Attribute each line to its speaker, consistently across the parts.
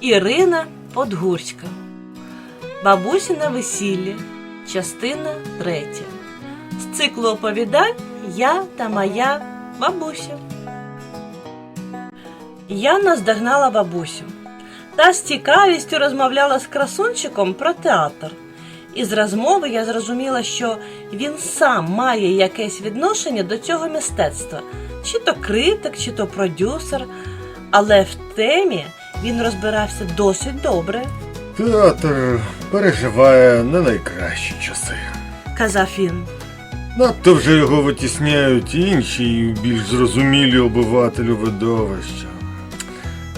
Speaker 1: Ірина Подгурська. Бабусіне весілля. Частина третя. З циклу оповідань Я та моя бабуся. Я наздогнала бабусю. Та з цікавістю розмовляла з красунчиком про театр. Із розмови я зрозуміла, що він сам має якесь відношення до цього мистецтва, чи то критик, чи то продюсер, але в темі він розбирався досить добре,
Speaker 2: Театр переживає не найкращі часи.
Speaker 1: казав він.
Speaker 2: Надто вже його витісняють інші більш зрозумілі обивателю видовища.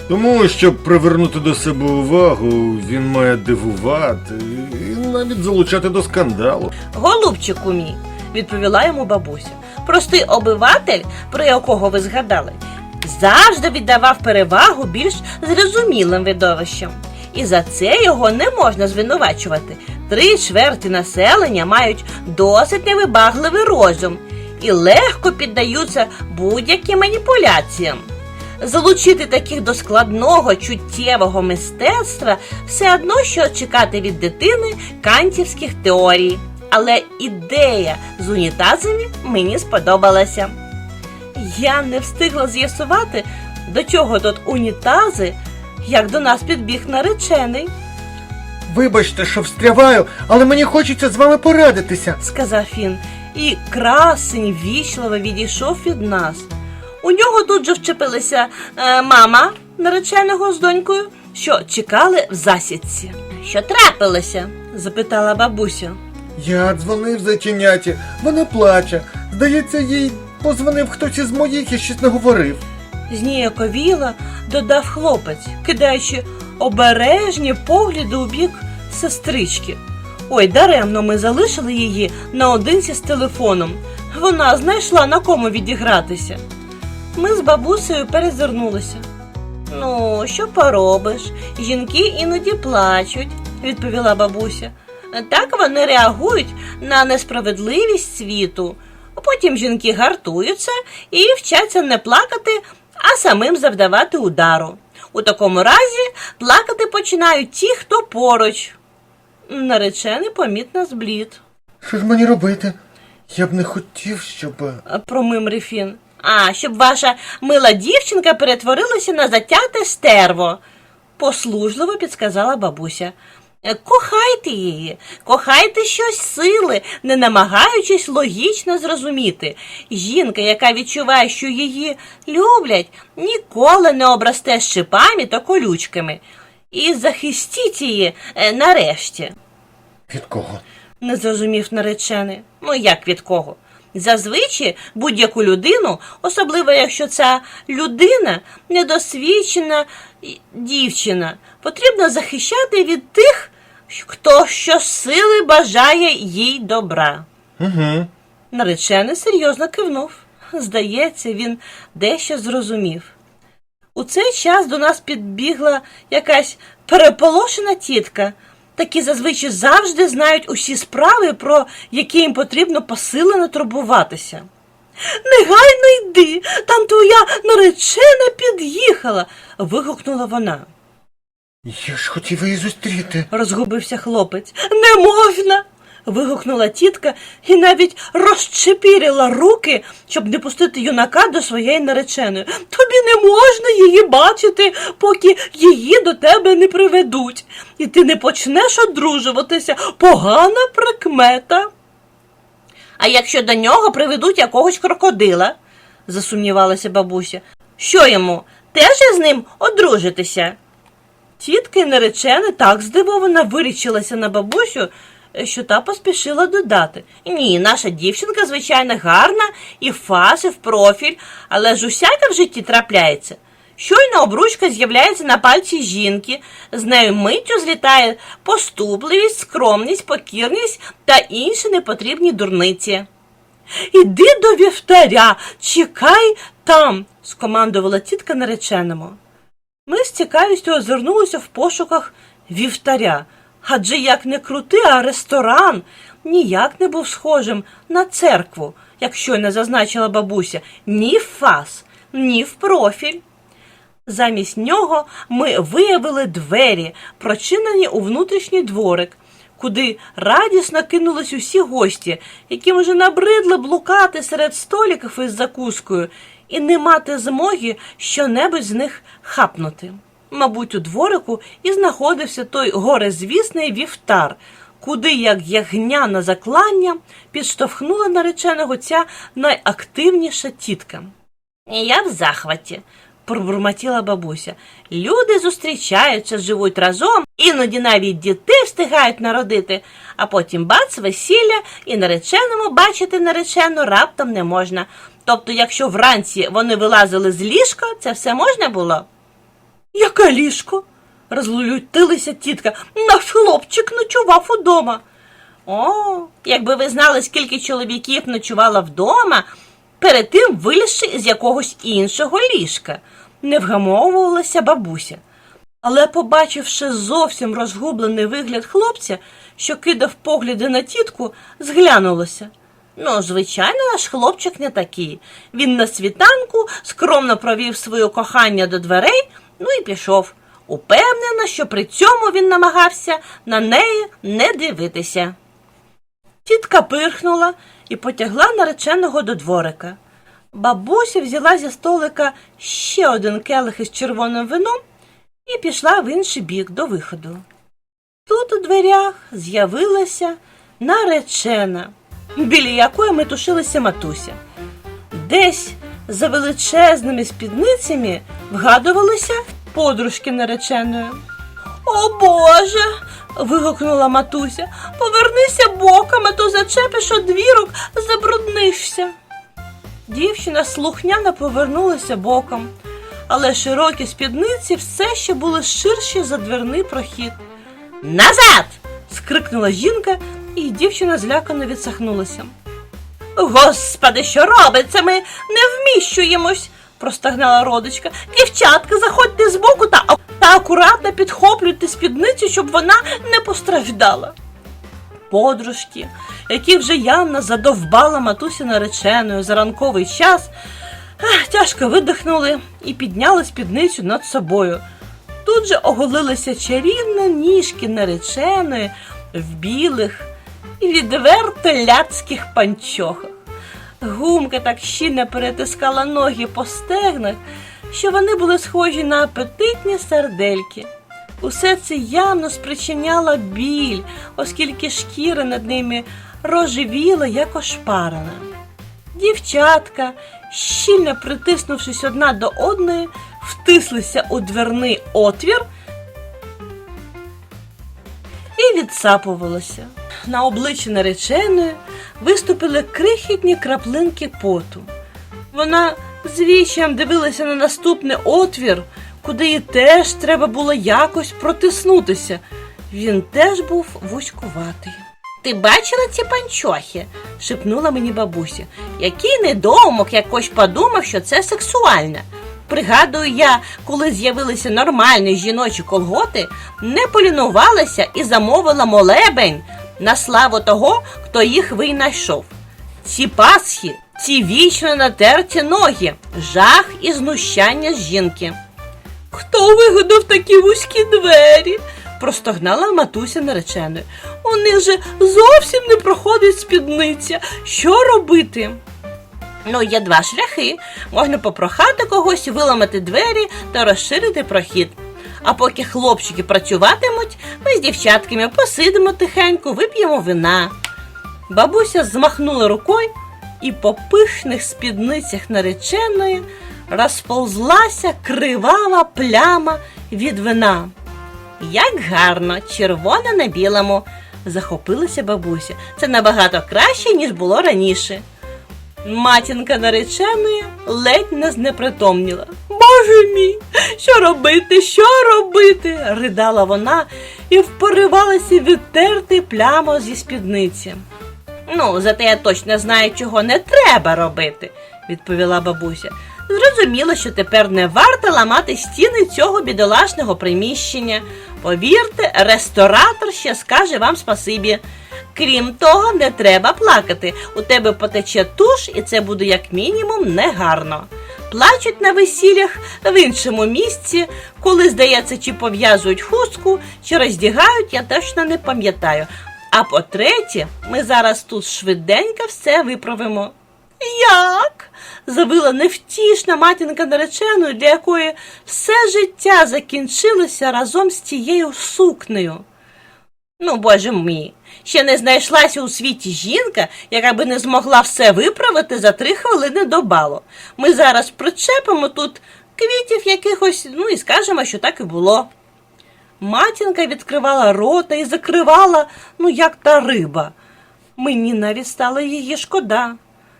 Speaker 2: Тому, щоб привернути до себе увагу, він має дивувати і навіть залучати до скандалу.
Speaker 1: Голубчику мій, відповіла йому бабуся. Простий обиватель, про якого ви згадали, завжди віддавав перевагу більш зрозумілим видовищам. І за це його не можна звинувачувати. Три чверті населення мають досить невибагливий розум і легко піддаються будь-яким маніпуляціям. Залучити таких до складного чуттєвого мистецтва все одно, що чекати від дитини кантівських теорій. Але ідея з унітазами мені сподобалася. Я не встигла з'ясувати, до чого тут унітази, як до нас підбіг наречений,
Speaker 3: Вибачте, що встряваю, але мені хочеться з вами порадитися.
Speaker 1: сказав він, і красень вічливо відійшов від нас. У нього тут же вчепилися е, мама нареченого з донькою, що чекали в засідці. Що трапилося? запитала бабуся.
Speaker 3: Я дзвонив за зайченяті, вона плаче. Здається, їй позвонив хтось із моїх і щось не говорив.
Speaker 1: Зніяковіла додав хлопець, кидаючи обережні погляди у бік сестрички. Ой, даремно ми залишили її наодинці з телефоном. Вона знайшла на кому відігратися. Ми з бабусею перезирнулися. Ну, що поробиш? Жінки іноді плачуть, відповіла бабуся. Так вони реагують на несправедливість світу. А Потім жінки гартуються і вчаться не плакати, а самим завдавати удару. У такому разі плакати починають ті, хто поруч. Наречений помітно зблід,
Speaker 3: Що ж мені робити? Я б не хотів, щоб.
Speaker 1: промимрив він. А, щоб ваша мила дівчинка перетворилася на затяте стерво, послужливо підсказала бабуся. «Е, Кохайте її, кохайте щось сили, не намагаючись логічно зрозуміти. Жінка, яка відчуває, що її люблять, ніколи не обрасте шипами та колючками. І захистіть її е, нарешті
Speaker 3: Від кого?
Speaker 1: не зрозумів наречений. Ну як від кого? Зазвичай будь-яку людину, особливо якщо ця людина недосвідчена дівчина, потрібно захищати від тих, хто щосили бажає їй добра.
Speaker 3: Угу.
Speaker 1: Наречений серйозно кивнув. Здається, він дещо зрозумів. У цей час до нас підбігла якась переполошена тітка. Такі зазвичай завжди знають усі справи, про які їм потрібно посилено турбуватися. Негайно йди, там твоя наречена під'їхала. вигукнула вона.
Speaker 3: Я ж хотів її зустріти.
Speaker 1: Розгубився хлопець. Не можна. вигукнула тітка і навіть розчепірила руки, щоб не пустити юнака до своєї нареченої. Тобі не можна її бачити, поки її до тебе не приведуть, і ти не почнеш одружуватися. Погана прикмета. А якщо до нього приведуть якогось крокодила, засумнівалася бабуся, що йому теж із ним одружитися? Тітка й наречена так здивовано вирічилася на бабусю, що та поспішила додати. Ні, наша дівчинка, звичайно, гарна і фас, і в профіль, але ж усяке в житті трапляється. Щойно обручка з'являється на пальці жінки, з нею миттю злітає поступливість, скромність, покірність та інші непотрібні дурниці. Іди до вівтаря, чекай там, скомандувала тітка нареченому. Ми з цікавістю озирнулися в пошуках вівтаря, адже як не крути, а ресторан ніяк не був схожим на церкву, як щойно зазначила бабуся, ні в фас, ні в профіль. Замість нього ми виявили двері, прочинені у внутрішній дворик, куди радісно кинулись усі гості, яким уже набридли блукати серед століків із закускою і не мати змоги щонебудь з них хапнути. Мабуть, у дворику і знаходився той горезвісний вівтар, куди, як ягня на заклання, підштовхнула нареченого ця найактивніша тітка. Я в захваті, пробурмотіла бабуся. Люди зустрічаються, живуть разом, іноді навіть дітей встигають народити, а потім бац, весілля, і нареченому бачити наречену раптом не можна. Тобто, якщо вранці вони вилазили з ліжка, це все можна було? Яке ліжко? розлютилася тітка. Наш хлопчик ночував удома. О, якби ви знали, скільки чоловіків ночувало вдома, перед тим вилізши з якогось іншого ліжка, не вгамовувалася бабуся. Але, побачивши зовсім розгублений вигляд хлопця, що кидав погляди на тітку, зглянулося. Ну, звичайно, наш хлопчик не такий. Він на світанку скромно провів своє кохання до дверей, ну і пішов. Упевнена, що при цьому він намагався на неї не дивитися. Тітка пирхнула і потягла нареченого до дворика. Бабуся взяла зі столика ще один келих із червоним вином і пішла в інший бік до виходу. Тут у дверях з'явилася наречена, біля якої метушилася матуся. Десь за величезними спідницями вгадувалися подружки нареченої. О Боже. вигукнула матуся. Повернися боком, а то зачепиш одвірок, забруднишся. Дівчина слухняно повернулася боком, але широкі спідниці все ще були ширші за дверний прохід. Назад. скрикнула жінка, і дівчина злякано відсахнулася. Господи, що робиться? Ми не вміщуємось, простагнала родичка. Дівчатка, заходьте збоку та, та акуратно підхоплюйте спідницю, щоб вона не постраждала. Подружки, які вже явно задовбала матусі нареченою за ранковий час, тяжко видихнули і підняли спідницю над собою. Тут же оголилися чарівні ніжки нареченої в білих і відверто ляцьких панчохах. Гумка так щільно перетискала ноги по стегнах, що вони були схожі на апетитні сардельки. Усе це явно спричиняло біль, оскільки шкіра над ними рожевіла, як ошпарена. Дівчатка, щільно притиснувшись одна до одної, втислися у дверний отвір і відсапувалося. На обличчі нареченої виступили крихітні краплинки поту. Вона з вічем дивилася на наступний отвір, куди їй теж треба було якось протиснутися. Він теж був вузькуватий. Ти бачила ці панчохи? шепнула мені бабуся. Який недоумок якось подумав, що це сексуальне. Пригадую я, коли з'явилися нормальні жіночі колготи, не полінувалася і замовила молебень на славу того, хто їх винайшов. Ці пасхи, ці вічно натерті ноги, жах і знущання з жінки. Хто вигадав такі вузькі двері? простогнала матуся нареченою. У них же зовсім не проходить спідниця. Що робити? Ну, є два шляхи. Можна попрохати когось, виламати двері та розширити прохід. А поки хлопчики працюватимуть, ми з дівчатками посидимо тихенько, вип'ємо вина. Бабуся змахнула рукою, і по пишних спідницях нареченої розповзлася кривава пляма від вина. Як гарно, червоне на білому, захопилася бабуся. Це набагато краще, ніж було раніше. Матінка нареченої ледь не знепритомніла. Боже мій, що робити, що робити? ридала вона і впоривалася відтерти плямо зі спідниці. Ну, зате я точно знаю, чого не треба робити, відповіла бабуся. Зрозуміло, що тепер не варто ламати стіни цього бідолашного приміщення. Повірте, ресторатор ще скаже вам спасибі. Крім того, не треба плакати. У тебе потече туш, і це буде як мінімум негарно. плачуть на весіллях в іншому місці, коли, здається, чи пов'язують хустку, чи роздягають, я точно не пам'ятаю. А по-третє, ми зараз тут швиденько все виправимо. Як? завила невтішна матінка нареченої, для якої все життя закінчилося разом з тією сукнею. Ну, боже мій, ще не знайшлася у світі жінка, яка би не змогла все виправити за три хвилини до балу. Ми зараз причепимо тут квітів якихось, ну і скажемо, що так і було. Матінка відкривала рота і закривала, ну, як та риба. Мені навіть стало її шкода.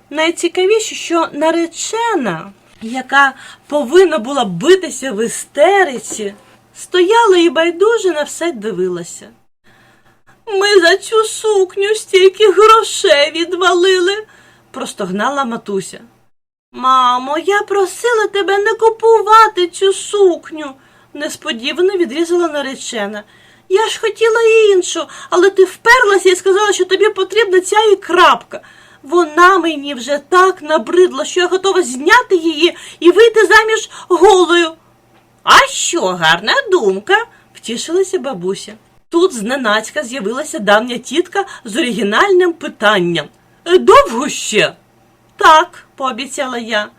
Speaker 1: Найцікавіше, що наречена, яка повинна була битися в істериці, стояла і байдуже на все дивилася. Ми за цю сукню стільки грошей відвалили, простогнала матуся. Мамо, я просила тебе не купувати цю сукню, несподівано відрізала наречена. Я ж хотіла іншу, але ти вперлася і сказала, що тобі потрібна ця і крапка. Вона мені вже так набридла, що я готова зняти її і вийти заміж голою. А що, гарна думка, втішилася бабуся. Тут зненацька з'явилася давня тітка з оригінальним питанням. «Е, Довго ще? Так, пообіцяла я.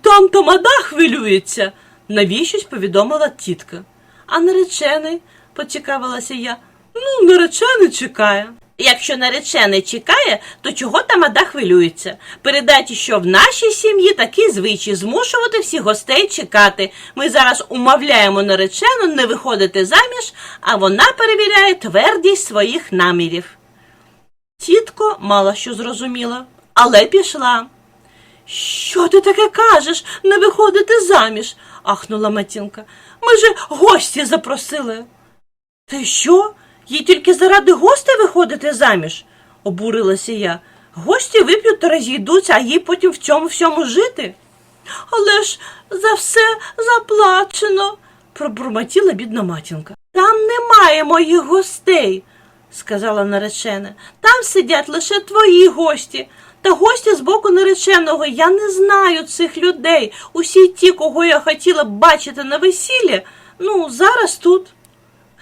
Speaker 1: Там тамада хвилюється, навіщось повідомила тітка. А наречений, поцікавилася я. Ну, наречений чекає. Якщо наречений чекає, то чого тамада хвилюється? Передайте, що в нашій сім'ї такий звичай змушувати всіх гостей чекати. Ми зараз умовляємо наречену не виходити заміж, а вона перевіряє твердість своїх намірів. Тітко мало що зрозуміла, але пішла. Що ти таке кажеш, не виходити заміж? ахнула матінка. Ми же гості запросили. Ти що? Їй тільки заради гостей виходити заміж? обурилася я. Гості вип'ють та розійдуться, а їй потім в цьому всьому жити. Але ж за все заплачено, пробурмотіла бідна матінка. Там немає моїх гостей, сказала наречена. Там сидять лише твої гості. Та гості з боку нареченого я не знаю цих людей. Усі ті, кого я хотіла бачити на весіллі, ну, зараз тут.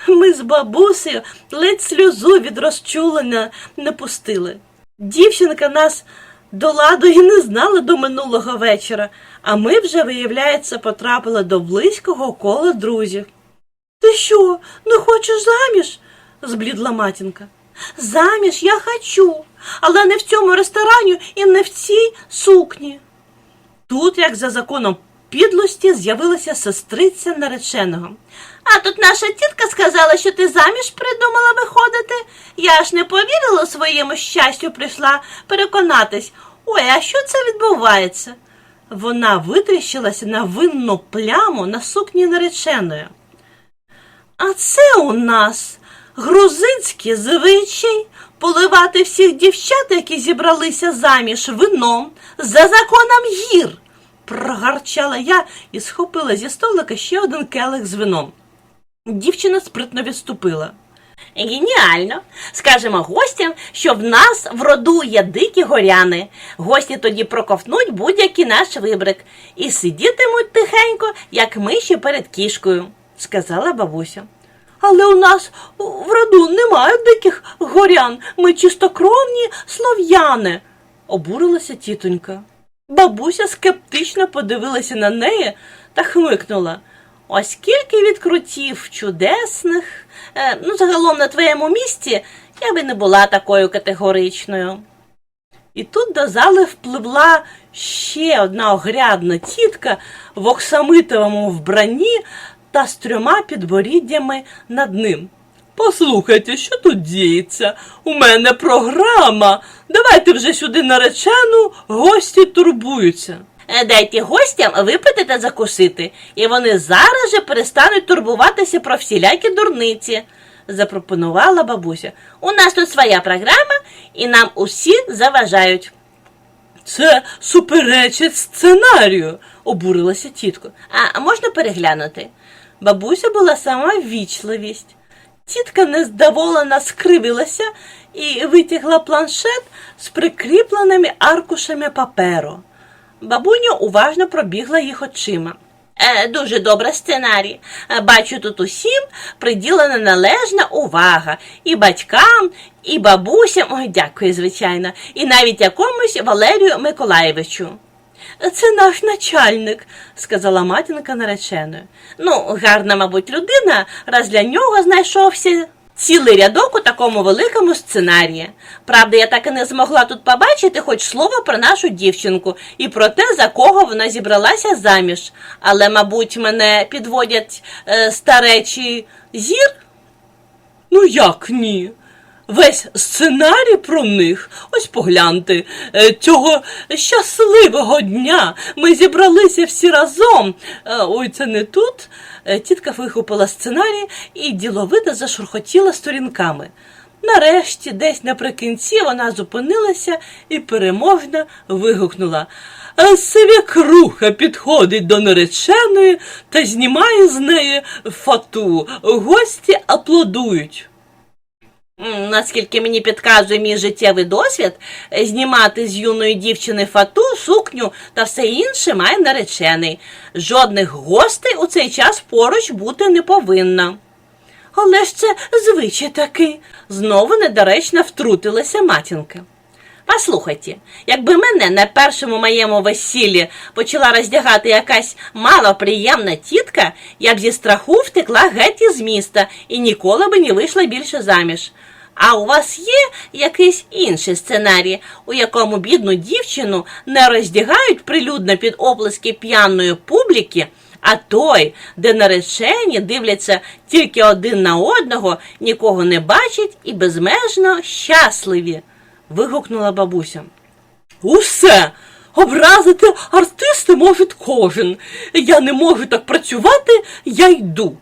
Speaker 1: Ми з бабусею ледь сльозу від розчулення не пустили. Дівчинка нас до ладу і не знала до минулого вечора, а ми вже, виявляється, потрапили до близького кола друзів. Ти що, не хочеш заміж? зблідла матінка. Заміж я хочу, але не в цьому ресторані і не в цій сукні. Тут, як за законом підлості, з'явилася сестриця нареченого. А тут наша тітка сказала, що ти заміж придумала виходити. Я ж не повірила своєму щастю, прийшла переконатись. Ой, а що це відбувається? Вона витріщилася на винну пляму на сукні нареченої. А це у нас грузинський звичай поливати всіх дівчат, які зібралися заміж вином за законом гір. Прогарчала я і схопила зі столика ще один келих з вином. Дівчина спритно відступила. Геніально. Скажемо гостям, що в нас в роду є дикі горяни. Гості тоді проковтнуть будь-який наш вибрик і сидітимуть тихенько, як миші перед кішкою, сказала бабуся. Але у нас в роду немає диких горян, ми чистокровні слов'яни, обурилася тітонька. Бабуся скептично подивилася на неї та хмикнула. Оскільки відкрутів чудесних, е, ну, загалом на твоєму місці, я би не була такою категоричною. І тут до зали впливла ще одна огрядна тітка в оксамитовому вбранні та з трьома підборіддями над ним. Послухайте, що тут діється? У мене програма. Давайте вже сюди наречену, гості турбуються. Е, Дайте гостям випити та закусити, і вони зараз же перестануть турбуватися про всілякі дурниці, запропонувала бабуся. У нас тут своя програма, і нам усі заважають. Це суперечить сценарію, обурилася тітко. А можна переглянути? Бабуся була сама ввічливість. Тітка нездоволена скривилася і витягла планшет з прикріпленими аркушами паперу. Бабуня уважно пробігла їх очима. Е, дуже добре сценарій. Бачу, тут усім приділена належна увага. І батькам, і бабусям, ой, дякую, звичайно, і навіть якомусь Валерію Миколаєвичу. Це наш начальник, сказала матінка нареченою. Ну, гарна, мабуть, людина, раз для нього знайшовся цілий рядок у такому великому сценарії. Правда, я так і не змогла тут побачити хоч слово про нашу дівчинку і про те, за кого вона зібралася заміж. Але, мабуть, мене підводять е, старечий зір? Ну як ні? Весь сценарій про них. Ось погляньте, е, цього щасливого дня ми зібралися всі разом. Е, Ой, це не тут. Е, Тітка вихопила сценарій і діловито зашурхотіла сторінками. Нарешті, десь наприкінці, вона зупинилася і переможно вигукнула. «А Свекруха підходить до нареченої та знімає з неї фату. Гості аплодують. Наскільки мені підказує мій життєвий досвід, е, знімати з юної дівчини фату, сукню та все інше має наречений. Жодних гостей у цей час поруч бути не повинно. Але ж це звичай такий, знову недоречно втрутилася матінка. Послухайте, якби мене на першому моєму весіллі почала роздягати якась малоприємна тітка, я б зі страху втекла геть із міста і ніколи би не вийшла більше заміж. А у вас є якийсь інший сценарій, у якому бідну дівчину не роздягають прилюдно під оплески п'яної публіки, а той, де наречені дивляться тільки один на одного, нікого не бачать і безмежно щасливі вигукнула бабуся. Усе! Образити артиста може кожен. Я не можу так працювати, я йду.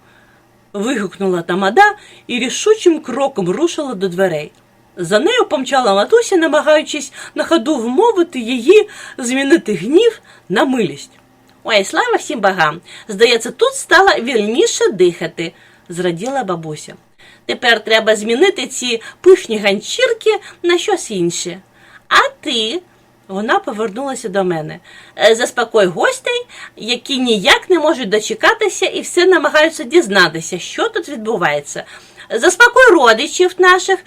Speaker 1: Вигукнула тамада і рішучим кроком рушила до дверей. За нею помчала матуся, намагаючись на ходу вмовити її змінити гнів на милість. Ой, слава всім богам! Здається, тут стало вільніше дихати, зраділа бабуся. Тепер треба змінити ці пишні ганчірки на щось інше. А ти, вона повернулася до мене, «е, заспокой гостей, які ніяк не можуть дочекатися і все намагаються дізнатися, що тут відбувається. Заспокой родичів наших,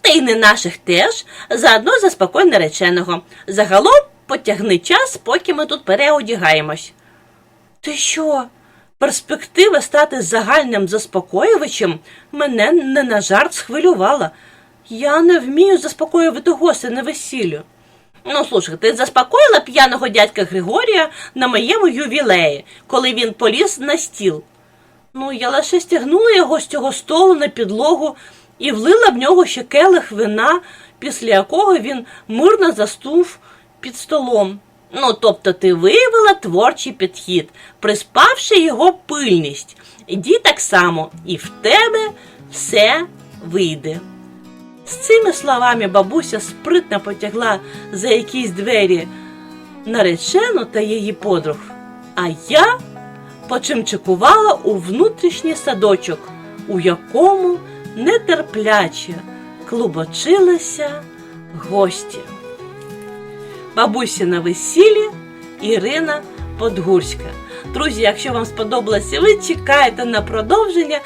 Speaker 1: та й не наших теж, заодно заспокой нареченого. Загалом потягни час, поки ми тут переодягаємось. Ти що? Перспектива стати загальним заспокоювачем мене не на жарт схвилювала. Я не вмію заспокоювати гостя на весіллю. Ну, слушай, ти заспокоїла п'яного дядька Григорія на моєму ювілеї, коли він поліз на стіл. Ну, я лише стягнула його з цього столу на підлогу і влила в нього ще келих вина, після якого він мирно заснув під столом. Ну, тобто ти виявила творчий підхід, приспавши його пильність. Іди так само, і в тебе все вийде. З цими словами бабуся спритно потягла за якісь двері наречену та її подруг, а я почимчикувала у внутрішній садочок, у якому нетерпляче клубочилися гості. Бабусі на весіллі Ірина Подгурська. Друзі, якщо вам сподобалося, ви чекаєте на продовження.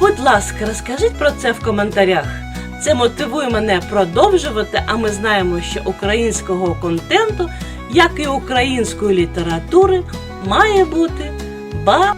Speaker 1: Будь ласка, розкажіть про це в коментарях. Це мотивує мене продовжувати, а ми знаємо, що українського контенту, як і української літератури, має бути ба.